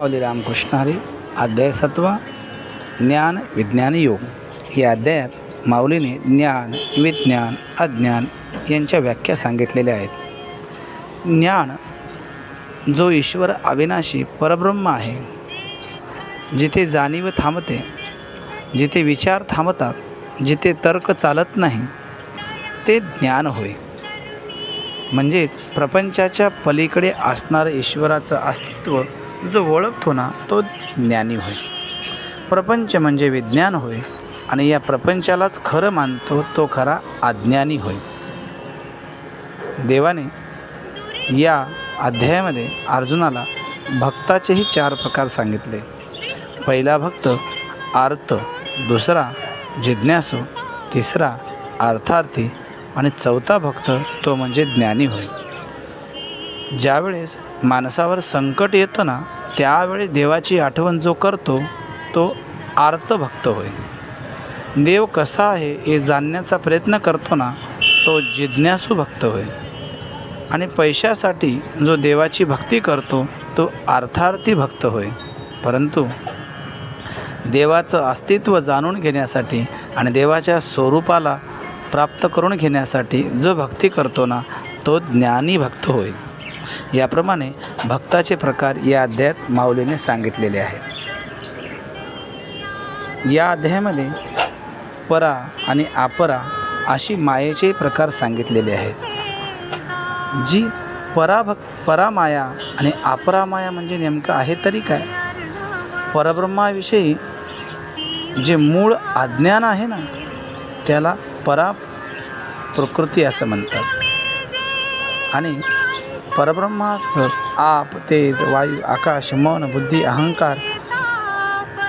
माऊली रामकृष्ण हरी अध्याय सत्व ज्ञान विज्ञान योग. या अध्यायात माऊलीने ज्ञान विज्ञान अज्ञान यांच्या व्याख्या सांगितलेल्या आहेत. ज्ञान जो ईश्वर अविनाशी परब्रह्म आहे जिथे जाणीव थांबते जिथे विचार थांबतात जिथे तर्क चालत नाही ते ज्ञान होय. म्हणजेच प्रपंचाच्या पलीकडे असणारं ईश्वराचं अस्तित्व जो ओळखतो ना तो ज्ञानी होय. प्रपंच म्हणजे विज्ञान होय आणि या प्रपंचालाच खरं मानतो तो खरा अज्ञानी होय. देवाने या अध्यायामध्ये अर्जुनाला भक्ताचेही चार प्रकार सांगितले. पहिला भक्त आर्त दुसरा जिज्ञासू तिसरा अर्थार्थी आणि चौथा भक्त तो म्हणजे ज्ञानी होय. ज्यावेळेस माणसावर संकट येतं ना त्यावेळेस देवाची आठवण जो करतो तो आर्तभक्त होय. देव कसा आहे हे जाणण्याचा प्रयत्न करतो ना तो जिज्ञासू भक्त होय. आणि पैशासाठी जो देवाची भक्ती करतो तो अर्थार्थी भक्त होय. परंतु देवाचं अस्तित्व जाणून घेण्यासाठी आणि देवाच्या स्वरूपाला प्राप्त करून घेण्यासाठी जो भक्ती करतो ना तो ज्ञानी भक्त होय. याप्रमाणे भक्ताचे प्रकार या अध्यायात माऊलीने सांगितलेले आहेत. या अध्यायामध्ये परा आणि अपरा अशी मायेचे प्रकार सांगितलेले आहेत. जी पराभक परामाया आणि अपरामाया म्हणजे नेमकं आहे तरी काय? परब्रह्माविषयी जे मूळ अज्ञान आहे ना त्याला परा प्रकृती असं म्हणतात. आणि परब्रह्माचं आप तेज वायू आकाश मन बुद्धी अहंकार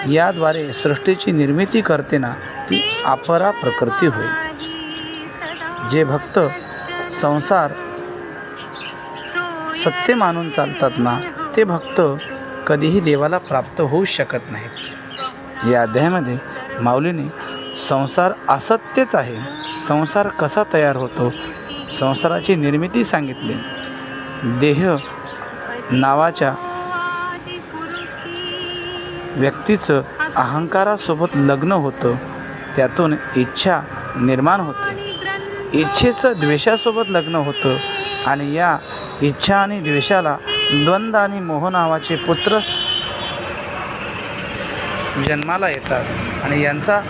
याद्वारे सृष्टीची निर्मिती करते ना ती अपरा प्रकृती होईल जे भक्त संसार सत्य मानून चालतात ना ते भक्त कधीही देवाला प्राप्त होऊ शकत नाहीत. या अध्यायामध्ये माऊलीने संसार असत्यच आहे. संसार कसा तयार होतो? संसाराची निर्मिती सांगितली. देह नावाच्या व्यक्तीचं अहंकारासोबत लग्न होतं. त्यातून इच्छा निर्माण होते. इच्छेचं द्वेषासोबत लग्न होतं आणि या इच्छा आणि द्वेषाला द्वंद्व आणि मोह नावाचे पुत्र जन्माला येतात आणि यांचा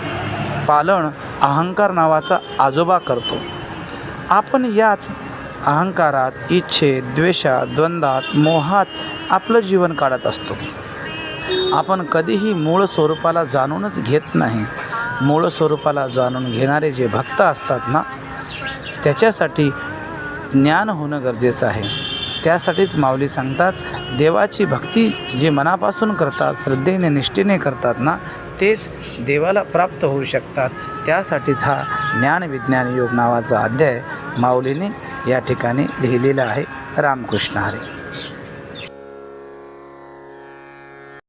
पालन अहंकार नावाचा आजोबा करतो. आपण याच अहंकारात इच्छेत द्वेषात द्वंद्वात मोहात आपलं जीवन काढत असतो. आपण कधीही मूळ स्वरूपाला जाणूनच घेत नाही. मूळ स्वरूपाला जाणून घेणारे जे भक्त असतात ना त्याच्यासाठी ज्ञान होणं गरजेचं आहे. त्यासाठीच माऊली सांगतात देवाची भक्ती जे मनापासून करतात श्रद्धेने निष्ठेने करतात ना तेच देवाला प्राप्त होऊ शकतात. त्यासाठीच हा ज्ञान विज्ञान योग नावाचा अध्याय माऊलीने या ठिकाणी लिहिलेलं आहे रामकृष्ण हरे.